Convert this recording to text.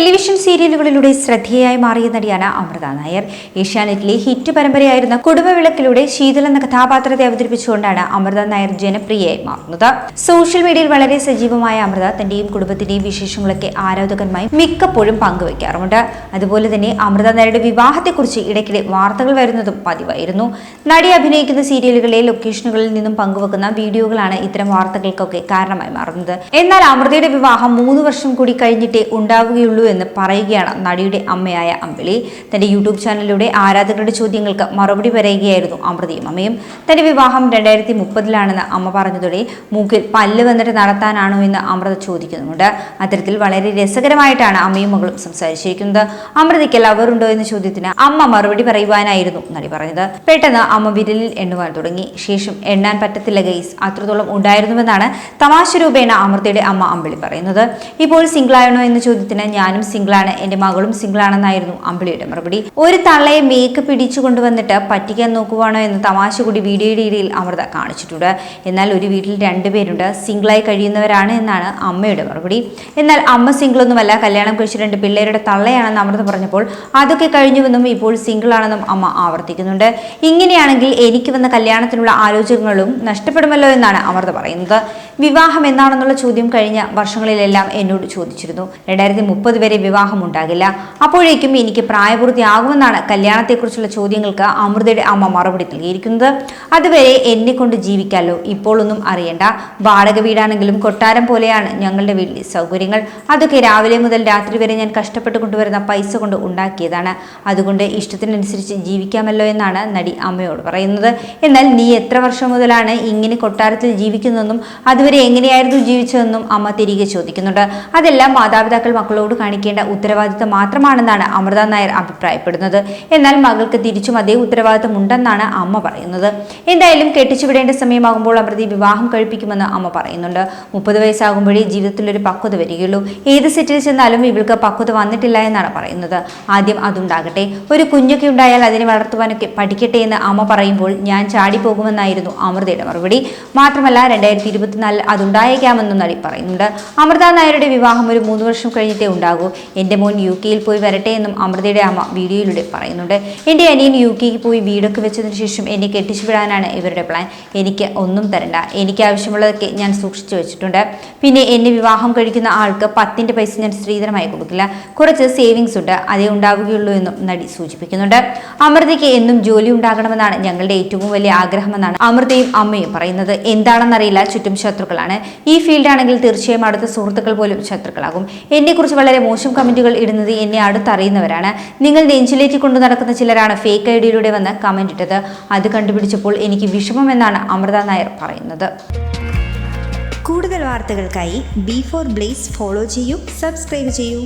Television സീരിയലുകളിലൂടെ ശ്രദ്ധേയായി മാറിയ നടിയാണ് അമൃത നായർ. ഏഷ്യാനെറ്റിലെ ഹിറ്റ് പരമ്പരയായിരുന്ന കുടുംബവിളക്കിലൂടെ ശീതൽ എന്ന കഥാപാത്രത്തെ അവതരിപ്പിച്ചുകൊണ്ടാണ് അമൃത നായർ ജനപ്രിയയായി മാറുന്നത്. സോഷ്യൽ മീഡിയയിൽ വളരെ സജീവമായ അമൃത തന്റെയും കുടുംബത്തിന്റെയും വിശേഷങ്ങളൊക്കെ ആരാധകന്മായി മിക്കപ്പോഴും പങ്കുവയ്ക്കാറുണ്ട് അതുപോലെ തന്നെ അമൃത നായരുടെ വിവാഹത്തെക്കുറിച്ച് ഇടയ്ക്കിടെ വാർത്തകൾ വരുന്നതും പതിവായിരുന്നു. നടി അഭിനയിക്കുന്ന സീരിയലുകളിലെ ലൊക്കേഷനുകളിൽ നിന്നും പങ്കുവെക്കുന്ന വീഡിയോകളാണ് ഇത്തരം വാർത്തകൾക്കൊക്കെ കാരണമായി മാറുന്നത്. എന്നാൽ അമൃതയുടെ വിവാഹം മൂന്ന് വർഷം കൂടി കഴിഞ്ഞിട്ടേ ഉണ്ടാവുകയുള്ളൂ എന്ന് പറയുകയാണ് നടിയുടെ അമ്മയായ അമ്പിളി. തന്റെ യൂട്യൂബ് ചാനലിലൂടെ ആരാധകരുടെ ചോദ്യങ്ങൾക്ക് മറുപടി പറയുകയായിരുന്നു അമൃതയും അമ്മയും. തന്റെ വിവാഹം രണ്ടായിരത്തി മുപ്പതിലാണെന്ന് അമ്മ പറഞ്ഞതോടെ മൂക്കിൽ പല്ല് വന്നിട്ട് നടത്താനാണോ എന്ന് അമൃത ചോദിക്കുന്നുണ്ട് അത്തരത്തിൽ വളരെ രസകരമായിട്ടാണ് അമ്മയും മകളും സംസാരിച്ചിരിക്കുന്നത്. അമൃതയ്ക്ക് ലവറുണ്ടോ എന്ന ചോദ്യത്തിന് അമ്മ മറുപടി പറയുവാനായിരുന്നു നടി പറഞ്ഞത്. പെട്ടെന്ന് അമ്മ വിരലിൽ എണ്ണുവാൻ തുടങ്ങി. ശേഷം എണ്ണാൻ പറ്റത്തില്ല ഗെയ്സ് അത്രത്തോളം ഉണ്ടായിരുന്നുവെന്നാണ് തമാശ രൂപേണ അമൃതയുടെ അമ്മ അമ്പിളി പറയുന്നത്. ഇപ്പോൾ സിംഗിളായണോ എന്ന ചോദ്യത്തിന് ഞാനും സിംഗിളാണ് എന്റെ മകളും സിംഗിളാണെന്നായിരുന്നു അമ്പിളിയുടെ മറുപടി. ഒരു തള്ളയെ മേക്കപ്പ് പിടിച്ചു കൊണ്ടുവന്നിട്ട് പറ്റിക്കാൻ നോക്കുവാണോ എന്ന് തമാശ കൂടി വീഡിയോയുടെ ഇടയിൽ അമൃത കാണിച്ചിട്ടുണ്ട്. എന്നാൽ ഒരു വീട്ടിൽ രണ്ടുപേരുണ്ട് സിംഗിളായി കഴിയുന്നവരാണ് എന്നാണ് അമ്മയുടെ മറുപടി. എന്നാൽ അമ്മ സിംഗിളൊന്നുമല്ല കല്യാണം കഴിച്ച രണ്ട് പിള്ളേരുടെ തള്ളയാണെന്ന് അമൃത പറഞ്ഞപ്പോൾ അതൊക്കെ കഴിഞ്ഞുവെന്നും ഇപ്പോൾ സിംഗിളാണെന്നും അമ്മ ആവർത്തിക്കുന്നുണ്ട്. ഇങ്ങനെയാണെങ്കിൽ എനിക്ക് വന്ന കല്യാണത്തിനുള്ള ആലോചനകളും നഷ്ടപ്പെടുമല്ലോ എന്നാണ് അമൃത പറയുന്നത്. വിവാഹം എന്നാണെന്നുള്ള ചോദ്യം കഴിഞ്ഞ വർഷങ്ങളിലെല്ലാം എന്നോട് ചോദിച്ചിരുന്നു. രണ്ടായിരത്തി മുപ്പത് വരെ വിവാഹം ഉണ്ടാകില്ല അപ്പോഴേക്കും എനിക്ക് പ്രായപൂർത്തിയാകുമെന്നാണ് കല്യാണത്തെക്കുറിച്ചുള്ള ചോദ്യങ്ങൾക്ക് അമൃതയുടെ അമ്മ മറുപടി നൽകിയിരിക്കുന്നത്. അതുവരെ എന്നെ കൊണ്ട് ജീവിക്കാമല്ലോ ഇപ്പോഴൊന്നും അറിയണ്ട. വാടക വീടാണെങ്കിലും കൊട്ടാരം പോലെയാണ് ഞങ്ങളുടെ വീട്ടിലെ സൗകര്യങ്ങൾ. അതൊക്കെ രാവിലെ മുതൽ രാത്രി വരെ ഞാൻ കഷ്ടപ്പെട്ട് കൊണ്ടുവരുന്ന പൈസ കൊണ്ട് ഉണ്ടാക്കിയതാണ്. അതുകൊണ്ട് ഇഷ്ടത്തിനനുസരിച്ച് ജീവിക്കാമല്ലോ എന്നാണ് നടി അമ്മയോട് പറയുന്നത്. എന്നാൽ നീ എത്ര വർഷം മുതലാണ് ഇങ്ങനെ കൊട്ടാരത്തിൽ ജീവിക്കുന്നതെന്നും അതുവരെ എങ്ങനെയായിരുന്നു ജീവിച്ചതെന്നും അമ്മ തിരികെ ചോദിക്കുന്നുണ്ട്. അതെല്ലാം മാതാപിതാക്കൾ മക്കളോട് കാണിക്കേണ്ട ഉത്തരവാദിത്തം മാത്രമാണെന്നാണ് അമൃത നായർ അഭിപ്രായപ്പെടുന്നത്. എന്നാൽ മകൾക്ക് തിരിച്ചും അതേ ഉത്തരവാദിത്തം ഉണ്ടെന്നാണ് അമ്മ പറയുന്നത്. എന്തായാലും കെട്ടിച്ചുവിടേണ്ട സമയമാകുമ്പോൾ അമൃതി വിവാഹം കഴിപ്പിക്കുമെന്ന് അമ്മ പറയുന്നുണ്ട്. മുപ്പത് വയസ്സാകുമ്പോഴേ ജീവിതത്തിലൊരു പക്വത വരികയുള്ളൂ. ഏത് സെറ്റിൽ ചെന്നാലും ഇവൾക്ക് പക്വത വന്നിട്ടില്ല എന്നാണ് പറയുന്നത്. ആദ്യം അതുണ്ടാകട്ടെ. ഒരു കുഞ്ഞൊക്കെ ഉണ്ടായാൽ അതിനെ വളർത്തുവാനൊക്കെ പഠിക്കട്ടെ എന്ന് അമ്മ പറയുമ്പോൾ ഞാൻ ചാടിപ്പോകുമെന്നായിരുന്നു അമൃതയുടെ മറുപടി. മാത്രമല്ല രണ്ടായിരത്തി ഇരുപത്തിനാലിൽ അതുണ്ടായേക്കാമെന്നും നടി പറയുന്നുണ്ട്. അമൃത നായരുടെ വിവാഹം ഒരു മൂന്ന് വർഷം കഴിഞ്ഞിട്ടേ ഉണ്ടാകൂ. എന്റെ മോൻ യു കെയിൽ പോയി വരട്ടെ എന്നും അമൃതയുടെ അമ്മ വീഡിയോയിലൂടെ പറയുന്നുണ്ട്. എന്റെ അനിയൻ യു കെക്ക് പോയി വീടൊക്കെ വെച്ചതിന് ശേഷം എന്നെ കെട്ടിച്ചു വിടാനാണ് ഇവരുടെ പ്ലാൻ. എനിക്ക് ഒന്നും തരണ്ട. എനിക്ക് ആവശ്യമുള്ളതൊക്കെ ഞാൻ സൂക്ഷിച്ചു വെച്ചിട്ടുണ്ട്. പിന്നെ എന്നെ വിവാഹം കഴിക്കുന്ന ആൾക്ക് പത്തിന്റെ പൈസ ഞാൻ സ്ത്രീധനമായി കൊടുക്കില്ല. കുറച്ച് സേവിങ്സ് ഉണ്ട്. അതേ ഉണ്ടാവുകയുള്ളൂ എന്നും നടി സൂചിപ്പിക്കുന്നുണ്ട്. അമൃതയ്ക്ക് എന്നും ജോലി ഉണ്ടാകണമെന്നാണ് ഞങ്ങളുടെ ഏറ്റവും വലിയ ആഗ്രഹമെന്നാണ് അമൃതയും അമ്മയും പറയുന്നത്. എന്താണെന്നറിയില്ല. ചുറ്റും ശത്രുക്കളാണ്. ഈ ഫീൽഡാണെങ്കിൽ തീർച്ചയായും അടുത്ത സുഹൃത്തുക്കൾ പോലും ശത്രുക്കളാകും. എന്നെക്കുറിച്ച് വളരെ മോശം കമന്റുകൾ ഇടുന്നത് എന്നെ അടുത്തറിയുന്നവരാണ്. നിങ്ങൾ നെഞ്ചിലേക്ക് കൊണ്ടു നടക്കുന്ന ചിലരാണ് ഫേക്ക് ഐ ഡിയിലൂടെ വന്ന് കമന്റ് ഇട്ടത്. അത് കണ്ടുപിടിച്ചപ്പോൾ എനിക്ക് വിഷമമെന്നാണ് അമൃത നായർ പറയുന്നത്. കൂടുതൽ വാർത്തകൾക്കായി ബി ഫോർ ബ്ലേസ് ഫോളോ ചെയ്യൂ സബ്സ്ക്രൈബ് ചെയ്യൂ.